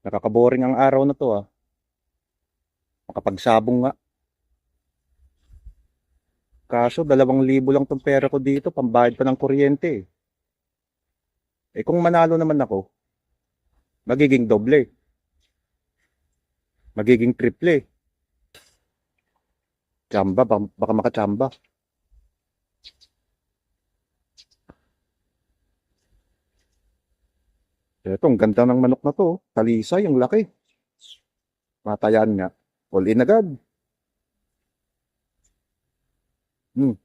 Nakakaboring ang araw na to ah. Makapagsabong nga. Kaso, dalawang libo lang tong pera ko dito, pambayad pa ng kuryente eh. Eh kung manalo naman ako, magiging doble. Magiging triple. Chamba, baka, makachamba. Ito, ang ganda ng manok na to. oh. Talisay, ang laki. Matayan nga. All in agad. Hmm.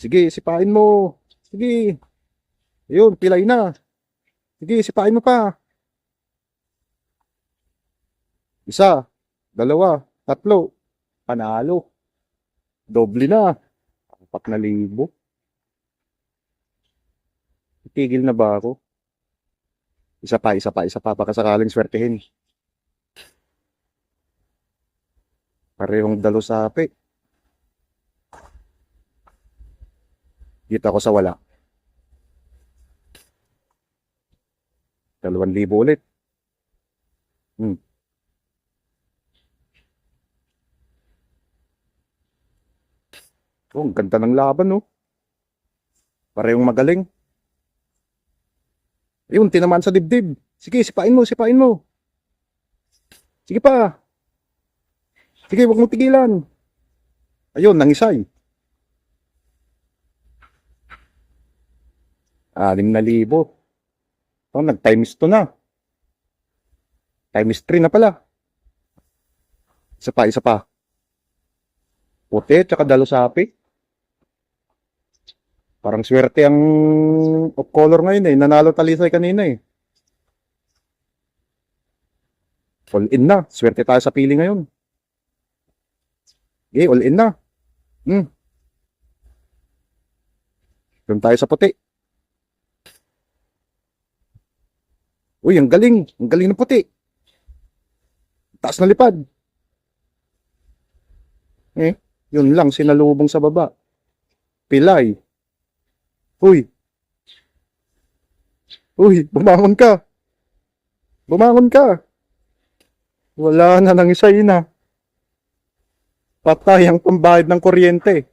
Sige, sipain mo. Sige. Ayun, pilay na. Sige, sipain mo pa. Isa, dalawa, tatlo. Panalo. Doble na. Apat na libo. Itigil na ba ako? Isa pa, isa pa, isa pa. Baka sakaling swertehin. Parehong dalo sapi. Kita ko sa wala. Dalawang libo ulit. Hmm. Oh, ang ganda ng laban, no? Parehong magaling. Ayun, tinamaan sa dibdib. Sige, sipain mo, sipain mo. Sige pa. Sige, huwag mong tigilan. Ayun, nangisay. Anim na libo. Oh, nag-times 2 na. Times 3 na pala. Isa pa, isa pa. Puti, tsaka dalo sapi. Parang swerte ang of color ngayon eh. Nanalo talisay kanina eh. All in na. Swerte tayo sa pili ngayon. Okay, all in na. Hmm. Doon tayo sa puti. Uy, ang galing. Ang galing ng puti. Taas na lipad. Eh, yun lang, sinalubong sa baba. Pilay. Uy. Uy, bumangon ka. Bumangon ka. Wala na nang isa na. Patay ang pambayad ng kuryente.